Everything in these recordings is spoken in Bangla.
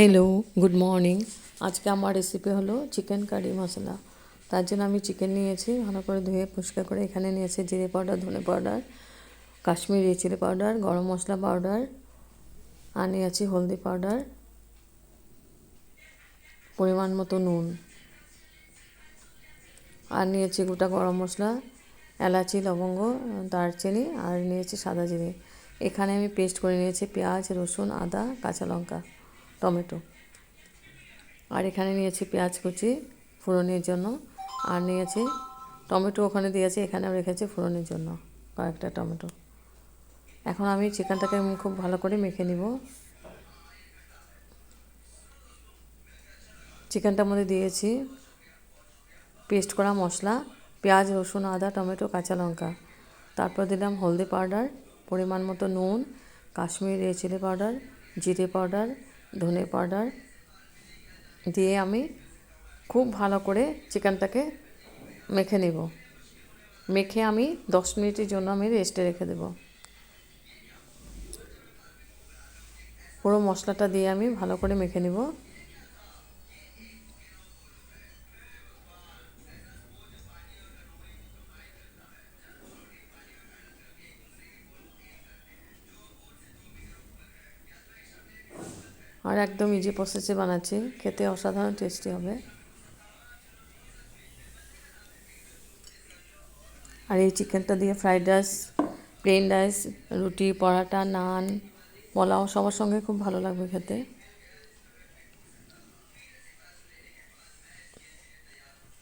হ্যালো গুড মর্নিং আজকে আমার রেসিপি হলো চিকেন কারি মশলা। তার জন্য আমি চিকেন নিয়েছি, ভালো করে ধুয়ে পরিষ্কার করে এখানে নিয়েছি জিরে পাউডার ধনে পাউডার কাশ্মীরি চিলি পাউডার গরম মশলা পাউডার আর নিয়েছি হলদি পাউডার পরিমাণ মতো নুন। আর নিয়েছি গোটা গরম মশলা, এলাচি, লবঙ্গ, দারচিনি, আর নিয়েছি সাদা জিরে। এখানে আমি পেস্ট করে নিয়েছি পেঁয়াজ, রসুন, আদা, কাঁচা লঙ্কা। টমেটো। আর এখানে নিয়েছি পেঁয়াজ কুচি ফোড়নের জন্য। আর নিয়েছি টমেটো ওখানে দিয়েছি, এখানেও রেখেছি ফোড়নের জন্য কয়েকটা টমেটো। এখন আমি চিকেনটাকে খুব ভালো করে মেখে নিব। চিকেনটার মধ্যে দিয়েছি পেস্ট করা মশলা, পেঁয়াজ, রসুন, আদা, টমেটো, কাঁচা লঙ্কা। তারপর দিলাম হলদি পাউডার, পরিমাণ মতো নুন, কাশ্মীরি রেড চিলি পাউডার, জিরে পাউডার ধনে পাউডার দিয়ে আমি খুব ভালো করে চিকেনটাকে মেখে নেব। মেখে আমি দশ মিনিটের জন্য আমি রেস্টে রেখে দেব। পুরো মশলাটা দিয়ে আমি ভালো করে মেখে নেব। একদম ইজি প্রসেসে বানাচ্ছি। খেতে অসাধারণ টেস্টি হবে। আর এই চিকেনটা দিয়ে ফ্রাইড রাইস প্লেন রাইস রুটি, পরাটা, নান, পোলাও সবার সঙ্গে খুব ভালো লাগবে খেতে।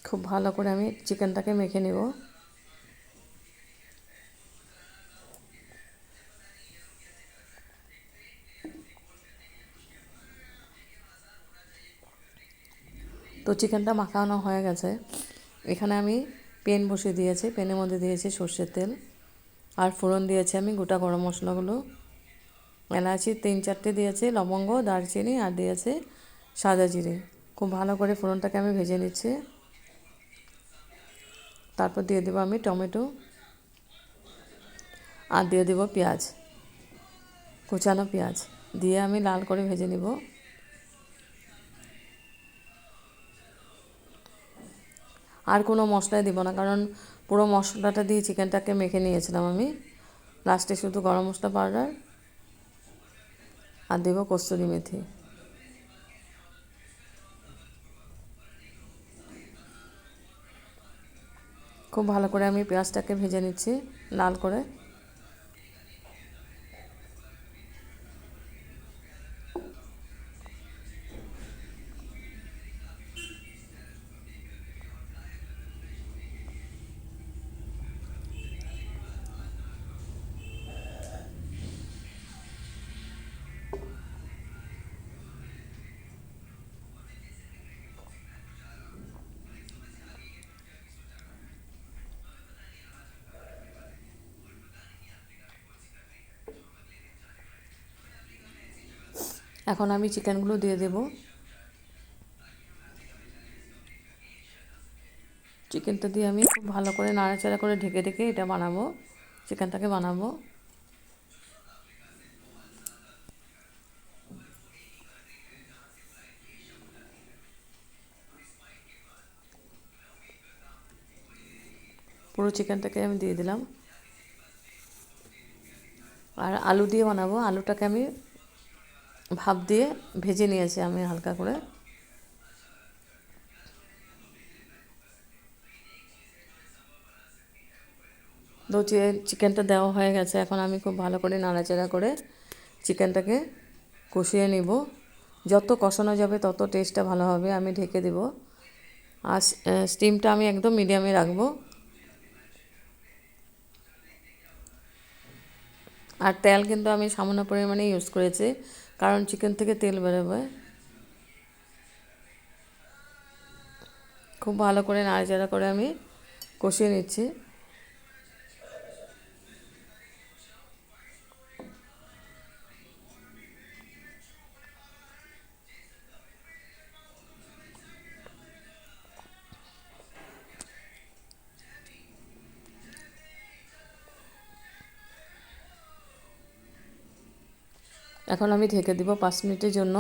খুব ভালো করে আমি চিকেনটাকে মেখে নেব। তো চিকেনটা মাখানো হয়ে গেছে। এখানে আমি পেন বসিয়ে দিয়েছি। পেনের মধ্যে দিয়েছি সর্ষের তেল। আর ফোড়ন দিয়েছি আমি গোটা গরম মশলাগুলো। এলাচি তিন চারটে দিয়েছি, লবঙ্গ, দারচিনি আর দিয়েছে সাদা জিরে। খুব ভালো করে ফোড়নটাকে আমি ভেজে নিচ্ছি। তারপর দিয়ে দেবো আমি টমেটো আর দিয়ে দেবো পেঁয়াজ, কুচানো পেঁয়াজ। দিয়ে আমি লাল করে ভেজে নেব। আর কোনো মশলাই দিব না, কারণ পুরো মশলাটা দিয়ে চিকেনটাকে মেখে নিয়েছিলাম আমি। লাস্টে শুধু গরম মশলা পাউডার আর দেবো কস্তুরি মেথি। খুব ভালো করে আমি পেঁয়াজটাকে ভেজে নিচ্ছি লাল করে। এখন আমি চিকেনগুলো দিয়ে দেব। চিকেনটা দিয়ে আমি খুব ভালো করে নাড়াচাড়া করে ঢেকে ঢেকে এটা বানাবো। চিকেনটাকে বানাবো। পুরো চিকেনটাকে আমি দিয়ে দিলাম। আর আলু দিয়ে বানাবো। আলুটাকে আমি ভাপ দিয়ে ভেজে নিয়েছি আমি হালকা করে। তো চিকেনটা দেওয়া হয়ে গেছে। এখন আমি খুব ভালো করে নাড়াচাড়া করে চিকেনটাকে কষিয়ে নিব। যত কষানো যাবে তত টেস্টটা ভালো হবে, আমি ঢেকে দেব। আর স্টিমটা আমি একদম মিডিয়ামে রাখব। আর তেল কিন্তু আমি সামান্য পরিমাণে ইউজ করেছি। কারণ চিকেন থেকে তেল বেরোবে। খুব ভালো করে নাড়াচাড়া করে আমি কষিয়ে নিচ্ছি। এখন আমি ঢেকে দিব পাঁচ মিনিটের জন্য।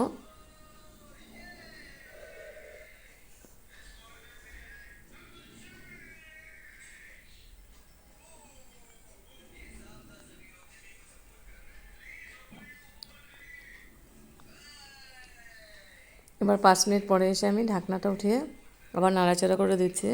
এবার পাঁচ মিনিট পরে এসে আমি ঢাকনাটা উঠিয়ে আবার নাড়াচাড়া করে দিচ্ছি।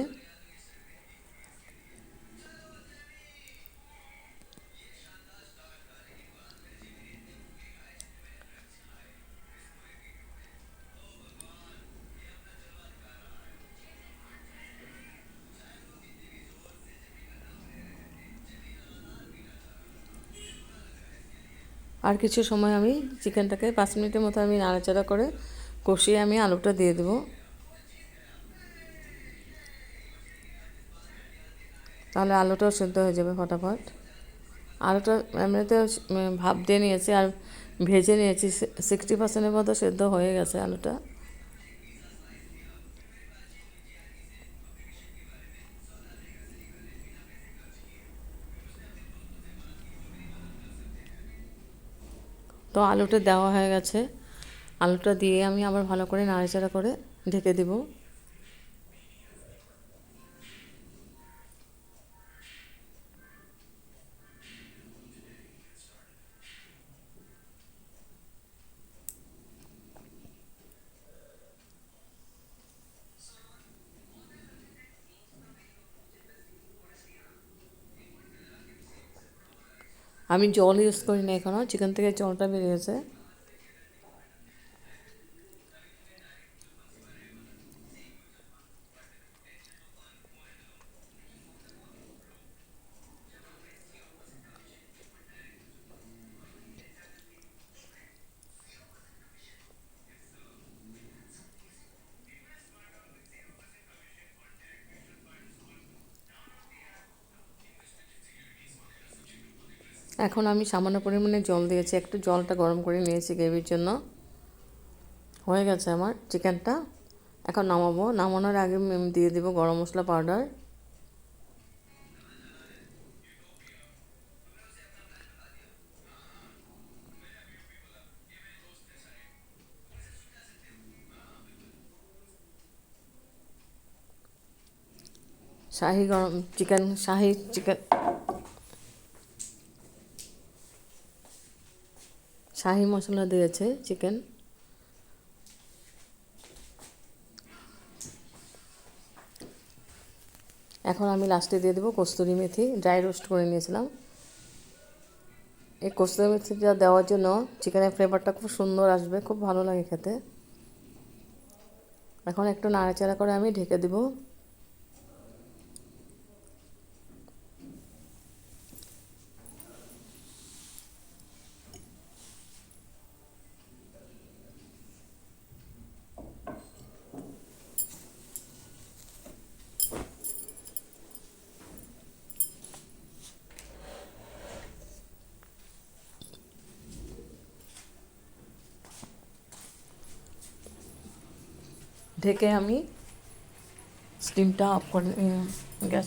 আর কিছু সময় আমি চিকেনটাকে পাঁচ মিনিটের মতো আমি নাড়াচাড়া করে কষিয়ে আমি আলুটা দিয়ে দেবো। তাহলে আলুটাও সেদ্ধ হয়ে যাবে ফটাফট। আলুটা এমনিতে ভাপ দিয়ে নিয়েছি আর ভেজে নিয়েছি। সিক্সটি পার্সেন্টের মতো সেদ্ধ হয়ে গেছে আলুটা। তো আলুটা দেওয়া হয়ে গেছে। আলুটা দিয়ে আমি আবার ভালো করে নাড়াচাড়া করে ঢেকে দেব। আমি জল ইউজ করি না এখনও চিকেন থেকে জলটা বেরিয়েছে। এখন আমি সামান্য পরিমাণে জল দিয়েছি। একটু জলটা গরম করে নিয়েছি গ্রেভির জন্য। হয়ে গেছে আমার চিকেনটা। এখন নামাবো। নামানোর আগে দিয়ে দেবো গরম মশলা পাউডার। শাহি গরম চিকেন, শাহি চিকেন শাহি মশলা দিয়েছে চিকেন এখন আমি লাস্টে দিয়ে দেবো কস্তুরি মেথি ড্রাই রোস্ট করে নিয়েছিলাম। এই কস্তুরি মেথিটা দেওয়ার জন্য চিকেনের ফ্লেভারটা খুব সুন্দর আসবে, খুব ভালো লাগে খেতে। এখন একটু নাড়াচাড়া করে আমি ঢেকে দেবো। ঢেকে আমি স্টিমটা অফ করে গ্যাস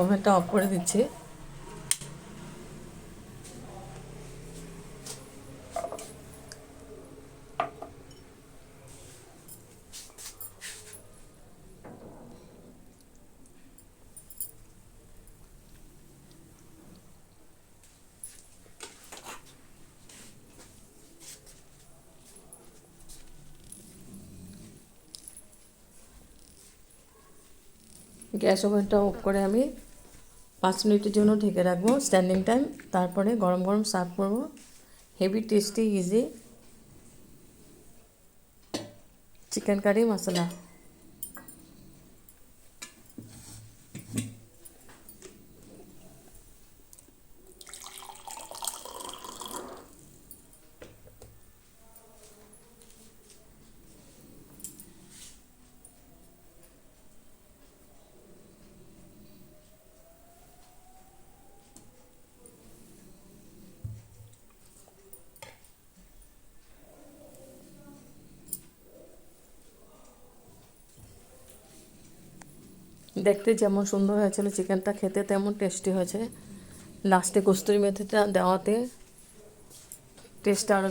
ওভেনটা অফ করে দিচ্ছি। গ্যাস ওভেনটা অফ করে আমি পাঁচ মিনিটের জন্য ঢেকে রাখব স্ট্যান্ডিং টাইম তারপরে গরম গরম সার্ভ করব। Heavy tasty easy chicken curry masala দেখতে যেমন সুন্দর হয়েছিল চিকেনটা খেতে, তেমন টেস্টি হয়েছে। লাস্টে কস্তুরি মেথিটা দেওয়াতে টেস্ট আরও